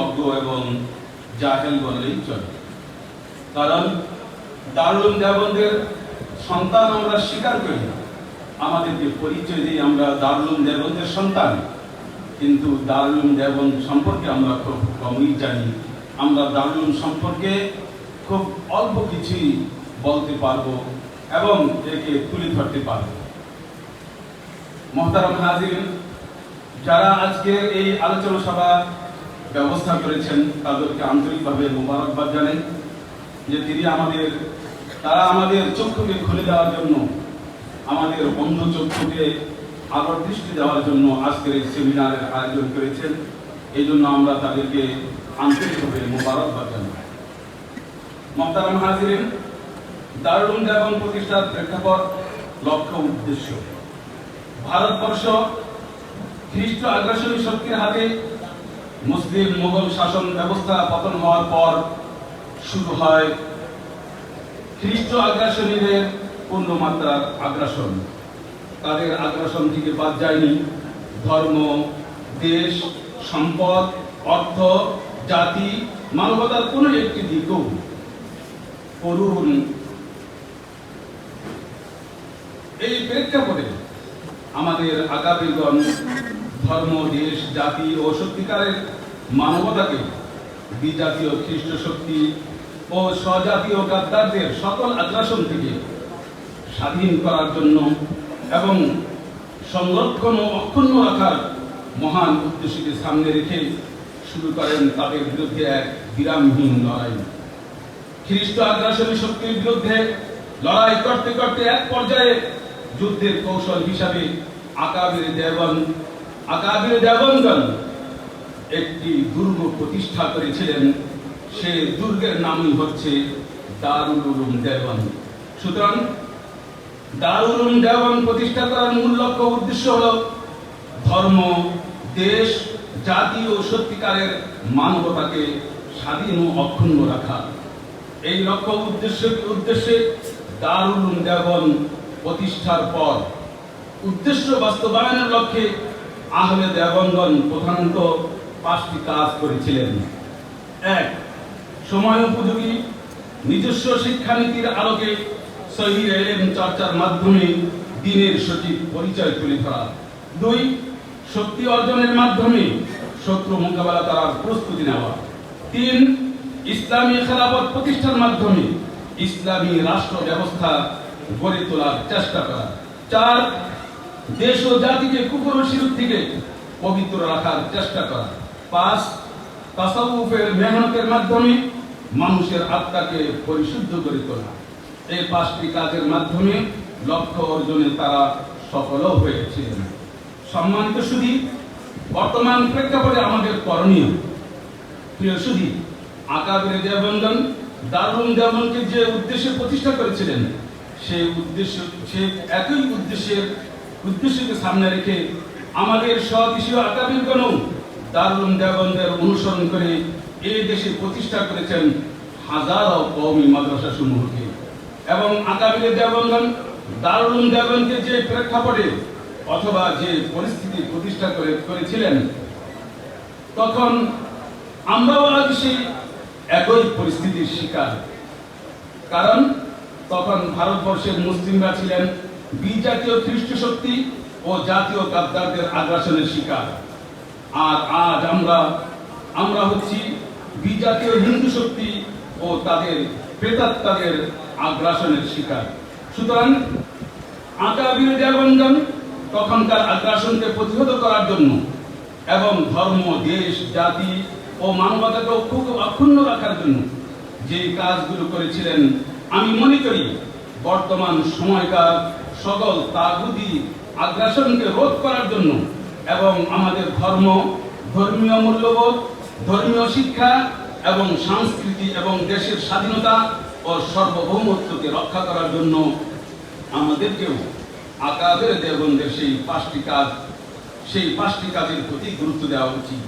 অজ্ঞ এবং জাহেল বললেই চলে। কারণ দারুল দেবনদের সন্তান আমরা স্বীকার করি না। আমাদেরকে পরিচয় দিই আমরা দারুল দেবনদের সন্তান। কিন্তু দারুল দেবন সম্পর্কে আমরা খুব কমই জানি। আমরা দারুল সম্পর্কে খুব অল্প কিছুই বলতে পারব এবং একে তুলে ধরতে পারব। মহতারাম হাজির, যারা আজকে এই আলোচনা সভা ব্যবস্থা করেছেন তাদেরকে আন্তরিকভাবে মোবারকবাদ জানাই যে তিনি আমাদের, তারা আমাদের চক্ষুকে খুলে দেওয়ার জন্য, আমাদের অন্ধ চক্ষুকে আলোর দৃষ্টি দেওয়ার জন্য আজকের এই সেমিনারের আয়োজন করেছেন। এই জন্য আমরা তাদেরকে আন্তরিকভাবে মোবারকবাদ জানাই। মহতারাম হাজিরিন, দারুল দেবন প্রতিষ্ঠার প্রেক্ষাপট লক্ষ্য উদ্দেশ্য। ভারতবর্ষ খ্রিস্ট আগ্রাসনী শক্তির হাতে মুসলিম মোগল শাসন ব্যবস্থা পতন হওয়ার পর শুরু হয় খ্রিস্ট আগ্রাসনীদের পূর্ণমাত্রার আগ্রাসন। তাদের আগ্রাসন থেকে বাদ যায়নি। ধর্ম, দেশ, সম্পদ, অর্থ, জাতি, মানবতার কোনো একটি দিকও করুন এই প্রেক্ষাপটে আমাদের আগামীগণ ধর্ম, দেশ, জাতি ও সত্যিকারের মানবতাকে বিজাতীয় খ্রিস্ট শক্তি ও স্বজাতীয় গাদ্দারদের সকল আগ্রাসন থেকে স্বাধীন করার জন্য এবং সংরক্ষণ ও অক্ষুণ্ণ রাখার মহান উদ্দেশ্যকে সামনে রেখে শুরু করেন তাদের বিরুদ্ধে এক বিরামহীন লড়াই। খ্রিস্ট আগ্রাসনী শক্তির বিরুদ্ধে লড়াই করতে করতে এক পর্যায়ে যুদ্ধের কৌশল হিসাবে আকাবির দেবন আকাবির দেবনগণ একটি দুর্গ প্রতিষ্ঠা করেছিলেন। সে দুর্গের নামই হচ্ছে দারুল উলুম দেওয়ান সুতরাং দারুল উলুম দেওয়ান প্রতিষ্ঠা করার মূল লক্ষ্য উদ্দেশ্য হল ধর্ম, দেশ, জাতি ও সত্যিকারের মানবতাকে স্বাধীন ও অক্ষুণ্ণ রাখা। এই লক্ষ্য উদ্দেশ্য উদ্দেশ্যে দারুল উলুম দেওয়ান প্রতিষ্ঠার পর উদ্দেশ্য বাস্তবায়নের লক্ষ্যে আহলে দেবঙ্গন প্রধানত পাঁচটি কাজ করেছিলেন। এক সময় উপযোগী নিজস্ব শিক্ষানীতির আলোকে সহি এলেম চর্চার মাধ্যমে দিনের সঠিক পরিচয় তুলে ধরা। দুই, শক্তি অর্জনের মাধ্যমে শত্রু মোকাবেলা করার প্রস্তুতি নেওয়া। তিন, ইসলামী খেলাফত প্রতিষ্ঠার মাধ্যমে ইসলামী রাষ্ট্র ব্যবস্থা গড়ে তোলার চেষ্টা করা। চার দেশ ও জাতিকে কুকুর কুকুরশির থেকে পবিত্র রাখার চেষ্টা করা। পাঁচ, তাসাউফের মেহনতের মাধ্যমে মানুষের আত্মাকে পরিশুদ্ধ করে তোলা। এই পাঁচটি কাজের মাধ্যমে লক্ষ্য অর্জনে তারা সফলও হয়েছিলেন সম্মানিত সুধী, বর্তমান প্রেক্ষাপটে আমাদের করণীয়। প্রিয় সুধী, আকাবের দেবন্দন দারুণ দেবনকে যে উদ্দেশ্যে প্রতিষ্ঠা করেছিলেন, সেই উদ্দেশ্য সে একই উদ্দেশ্যের উদ্দেশ্যকে সামনে রেখে আমাদের স্বদেশীয় আকাবিরগণও দারুল দেবন্দের অনুসরণ করে এই দেশে প্রতিষ্ঠা করেছেন হাজারো কওমি মাদ্রাসা সমূহকে। এবং আকাবির দেবন্দন দারুল দেবনকে যে প্রেক্ষাপটে অথবা যে পরিস্থিতি প্রতিষ্ঠা করে, করেছিলেন, তখন আমরাও আজ সেই একই পরিস্থিতির শিকার। কারণ তখন ভারতবর্ষের মুসলিমরা ছিলেন বিজাতীয় শক্তি ও জাতীয় গাদ্দারদের আগ্রাসনের শিকার। আর আজ আমরা আমরা হচ্ছি বিজাতীয় হিন্দু শক্তি ও তাদের প্রেতাত্মাদের আগ্রাসনের শিকার। সুতরাং আকাবির দেবঙ্গন তখনকার আগ্রাসনকে প্রতিহত করার জন্য এবং ধর্ম, দেশ, জাতি ও মানবতাকে অক্ষু- অক্ষুণ্ণ রাখার জন্য যে কাজগুলো করেছিলেন, আমি মনে করি বর্তমান সময়কার সকল তাগুদি আগ্রাসনকে রোধ করার জন্য এবং আমাদের ধর্ম, ধর্মীয় মূল্যবোধ, ধর্মীয় শিক্ষা এবং সংস্কৃতি এবং দেশের স্বাধীনতা ও সার্বভৌমত্বকে রক্ষা করার জন্য আমাদেরকেও আকাদের দেবন্দের সেই পাঁচটি কাজ, সেই পাঁচটি কাজের প্রতি গুরুত্ব দেওয়া উচিত।